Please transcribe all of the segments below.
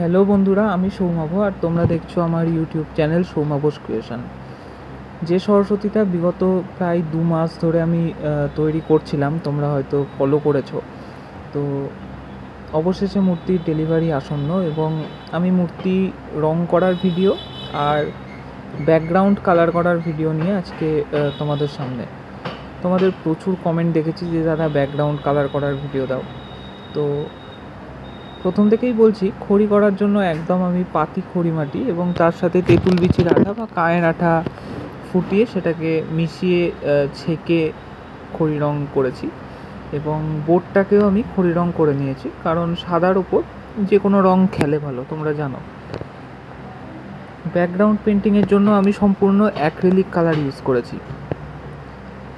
Hello বন্ধুরা, আমি সৌমাভ আর তোমরা দেখছ আমার ইউটিউব চ্যানেল সৌমাভোস ক্রিয়েশন যে সরস্বতীটা বিগত প্রায় দু মাস ধরে আমি তৈরি করছিলাম, তোমরা হয়তো ফলো করেছ। তো অবশেষে মূর্তির ডেলিভারি আসন্ন এবং আমি মূর্তি রং করার ভিডিও আর ব্যাকগ্রাউন্ড কালার করার ভিডিও নিয়ে আজকে তোমাদের সামনে। তোমাদের প্রচুর কমেন্ট দেখেছি যে দাদা ব্যাকগ্রাউন্ড কালার করার ভিডিও দাও। তো প্রথম থেকেই বলছি, খড়ি করার জন্য একদম আমি পাতি খড়ি মাটি এবং তার সাথে তেঁতুল বিচির আঠা বা কায়ের আঠা ফুটিয়ে সেটাকে মিশিয়ে ছেঁকে খড়ি রং করেছি এবং বোর্ডটাকেও আমি খড়ি রং করে নিয়েছি কারণ সাদার ওপর যে কোনো রং খেলে ভালো, তোমরা জানো। ব্যাকগ্রাউন্ড পেন্টিংয়ের জন্য আমি সম্পূর্ণ অ্যাক্রিলিক কালার ইউজ করেছি।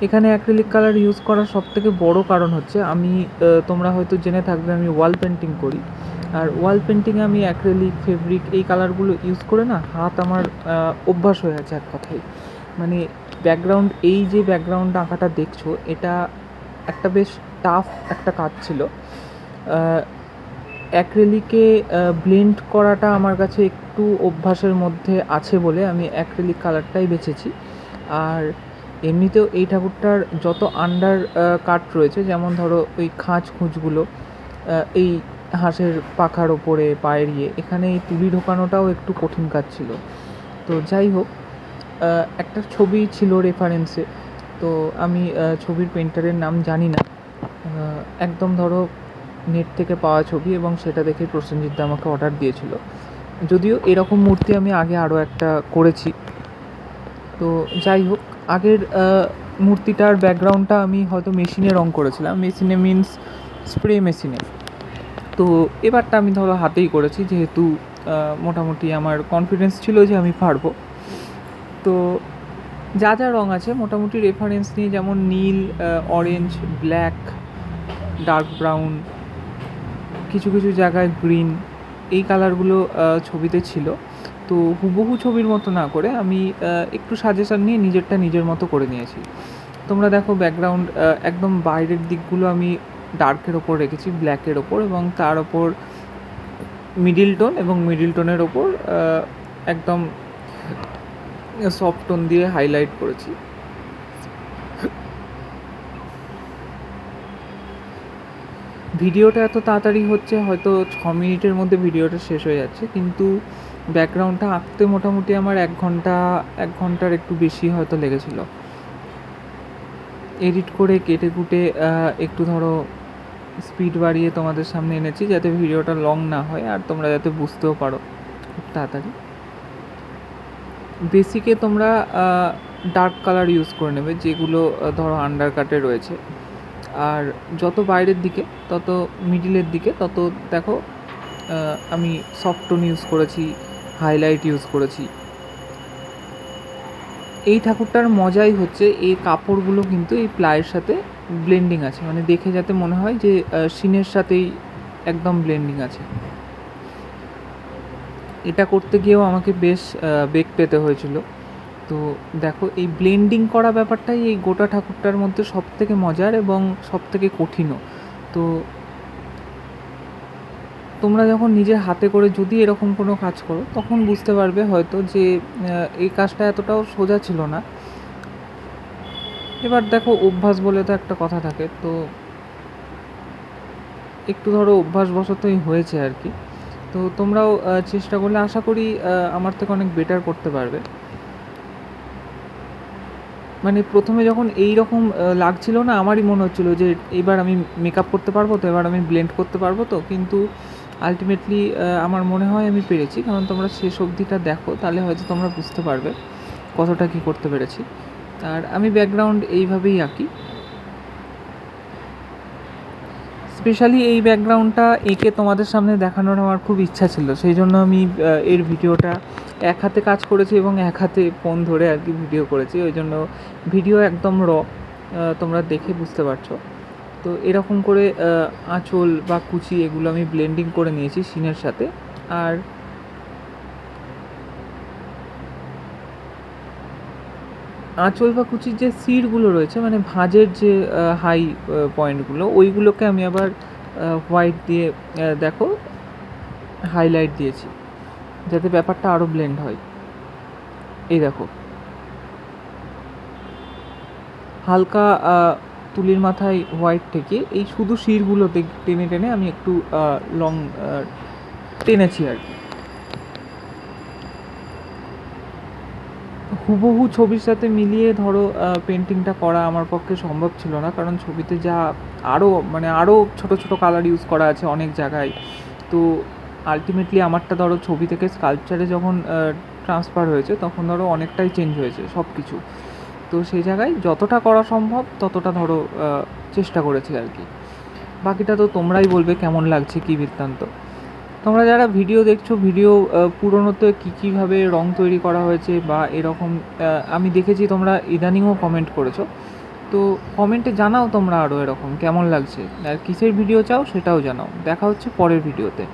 এখানে অ্যাক্রিলিক কালার ইউজ করার সব থেকে বড় কারণ হচ্ছে আমি তোমরা হয়তো জেনে থাকবে আমি ওয়াল পেন্টিং করি। আর ওয়াল পেন্টিংয়ে আমি অ্যাক্রিলিক ফেব্রিক এই কালারগুলো ইউজ করে না হাত আমার অভ্যাস হয়ে আছে এক কথায়। মানে ব্যাকগ্রাউন্ড এই যে ব্যাকগ্রাউন্ড আঁকাটা দেখছ, এটা একটা বেশ টাফ একটা কাজ ছিল। অ্যাক্রেলিকে ব্লেন্ড করাটা আমার কাছে একটু অভ্যাসের মধ্যে আছে বলে আমি অ্যাক্রেলিক কালারটাই বেছেছি। আর এমনিতেও এই ঠাকুরটার যত আন্ডার কাট রয়েছে, যেমন ধরো ওই খাঁজ খুঁজগুলো এই হাঁসের পাখার ওপরে পায়ের ইয়ে এখানে এই তুলি ঢোকানোটাও একটু কঠিন কাজ ছিল। তো যাই হোক একটা ছবি ছিল রেফারেন্সে তো আমি ছবির পেন্টারের নাম জানি না। একদম ধরো নেট থেকে পাওয়া ছবি এবং সেটা দেখে প্রসেনজিৎ দা আমাকে অর্ডার দিয়েছিল। যদিও এরকম মূর্তি আমি আগে আরও একটা করেছি। তো যাই হোক আগের মূর্তিটার ব্যাকগ্রাউন্ডটা আমি হয়তো মেশিনে রং করেছিলাম। মেশিনে মিন্স স্প্রে মেশিনে তো এবারটা আমি ধরো হাতেই করেছি, যেহেতু মোটামুটি আমার কনফিডেন্স ছিল যে আমি পারব। তো যা যা রং আছে, মোটামুটি রেফারেন্স নিয়ে যেমন নীল অরেঞ্জ ব্ল্যাক ডার্ক ব্রাউন কিছু কিছু জায়গায় গ্রিন এই কালারগুলো ছবিতে ছিল। তো হুবহু ছবির মতো না করে আমি একটু সাজেশন নিয়ে নিজেরটা নিজের মতো করে নিয়েছি। তোমরা দেখো ব্যাকগ্রাউন্ড একদম বাইরের দিকগুলো আমি ডার্কের ওপর রেখেছি ব্ল্যাকের ওপর এবং তার ওপর মিডিল টোন এবং মিডিল টোনের ওপর একদম সফট টোন দিয়ে হাইলাইট করেছি। ভিডিওটা এত তাড়াতাড়ি হচ্ছে, হয়তো ছ মিনিটের মধ্যে ভিডিওটা শেষ হয়ে যাচ্ছে, কিন্তু ব্যাকগ্রাউন্ডটা আঁকতে মোটামুটি আমার এক ঘণ্টা, এক ঘণ্টার একটু বেশি হয়তো লেগেছিল। এডিট করে কেটে কুটে একটু ধরো স্পিড বাড়িয়ে তোমাদের সামনে এনেছি যাতে ভিডিওটা লং না হয় আর তোমরা যাতে বুঝতেও পারো খুব তাড়াতাড়ি। বেসিকে তোমরা ডার্ক কালার ইউজ করে নেবে, যেগুলো ধরো আন্ডার কাটে রয়েছে। আর যত বাইরের দিকে, তত মিডিলের দিকে, তত দেখো আমি সফট টোন ইউজ করেছি হাইলাইট ইউজ করেছি। এই ঠাকুরটার মজাই হচ্ছে এই কাপড়গুলো কিন্তু এই প্লাইয়ের সাথে ব্লেন্ডিং আছে। মানে দেখে যাতে মনে হয় যে সিনের সাথেই একদম ব্লেন্ডিং আছে। এটা করতে গিয়েও আমাকে বেশ বেগ পেতে হয়েছিল। তো দেখো, এই ব্লেন্ডিং করা ব্যাপারটাই এই গোটা ঠাকুরটার মধ্যে সব থেকে মজার এবং সব থেকে কঠিনও। তো তোমরা যখন নিজের হাতে করে যদি এরকম কোনো কাজ করো, তখন বুঝতে পারবে হয়তো যে এই কাজটা এতটাও সোজা ছিল না। এবার দেখো অভ্যাস বলে তো একটা কথা থাকে, তো একটু ধরো অভ্যাসবশতই হয়েছে আর কি। তো তোমরাও চেষ্টা করলে আশা করি আমার থেকে অনেক বেটার করতে পারবে। মানে প্রথমে যখন এই রকম লাগছিল না, আমারই মনে হচ্ছিল যে, এবার আমি মেকআপ করতে পারব তো, এবার আমি ব্লেন্ড করতে পারব তো, কিন্তু আলটিমেটলি আমার মনে হয় আমি পেরেছি, কারণ তোমরা শেষ অবধিটা দেখো, তাহলে হয়তো তোমরা বুঝতে পারবে কতটা কী করতে পেরেছি। আর আমি ব্যাকগ্রাউন্ড এইভাবেই আঁকি। স্পেশালি এই ব্যাকগ্রাউন্ডটা এঁকে তোমাদের সামনে দেখানোর আমার খুব ইচ্ছা ছিল, সেই জন্য আমি এর ভিডিওটা এক হাতে কাজ করেছি এবং এক হাতে ফোন ধরে আর কি ভিডিও করেছি, ওই জন্য ভিডিও একদম র তোমরা দেখে বুঝতে পারছ। তো এরকম করে আঁচল বা কুচি এগুলো আমি ব্লেন্ডিং করে নিয়েছি সিনের সাথে। আর আঁচল বা কুচির যে সিরগুলো রয়েছে মানে ভাঁজের যে হাই পয়েন্টগুলো ওইগুলোকে আমি আবার হোয়াইট দিয়ে দেখো হাইলাইট দিয়েছি, যাতে ব্যাপারটা আরও ব্লেন্ড হয়। এই দেখো। হালকা তুলির মাথায় হোয়াইট থেকে, এই শুধু শিরগুলোতে টেনে টেনে আমি একটু লং টেনেছি আর কি। হুবহু ছবির সাথে মিলিয়ে ধরো পেন্টিংটা করা আমার পক্ষে সম্ভব ছিল না, কারণ ছবিতে যা আরও মানে আরও ছোট ছোট কালার ইউজ করা আছে অনেক জায়গায়। তো আলটিমেটলি আমারটা ধরো ছবি থেকে স্কাল্পচারে যখন ট্রান্সফার হয়েছে, তখন ধরো অনেকটাই চেঞ্জ হয়েছে সব কিছু তো সেই জায়গায় যতটা করা সম্ভব ততটা ধরো চেষ্টা করেছি আর কি। বাকিটা তো তোমরাই বলবে কেমন লাগছে, কী বৃত্তান্ত। তোমরা যারা ভিডিও দেখছ, ভিডিও পুরোনোতে কী, কীভাবে রং তৈরি করা হয়েছে বা এরকম আমি দেখেছি তোমরা ইদানিংও কমেন্ট করেছ। তো কমেন্টে জানাও তোমরা আরও এরকম, কেমন লাগছে। আর কিসের ভিডিও চাও সেটাও জানাও। দেখা হচ্ছে পরের ভিডিওতে।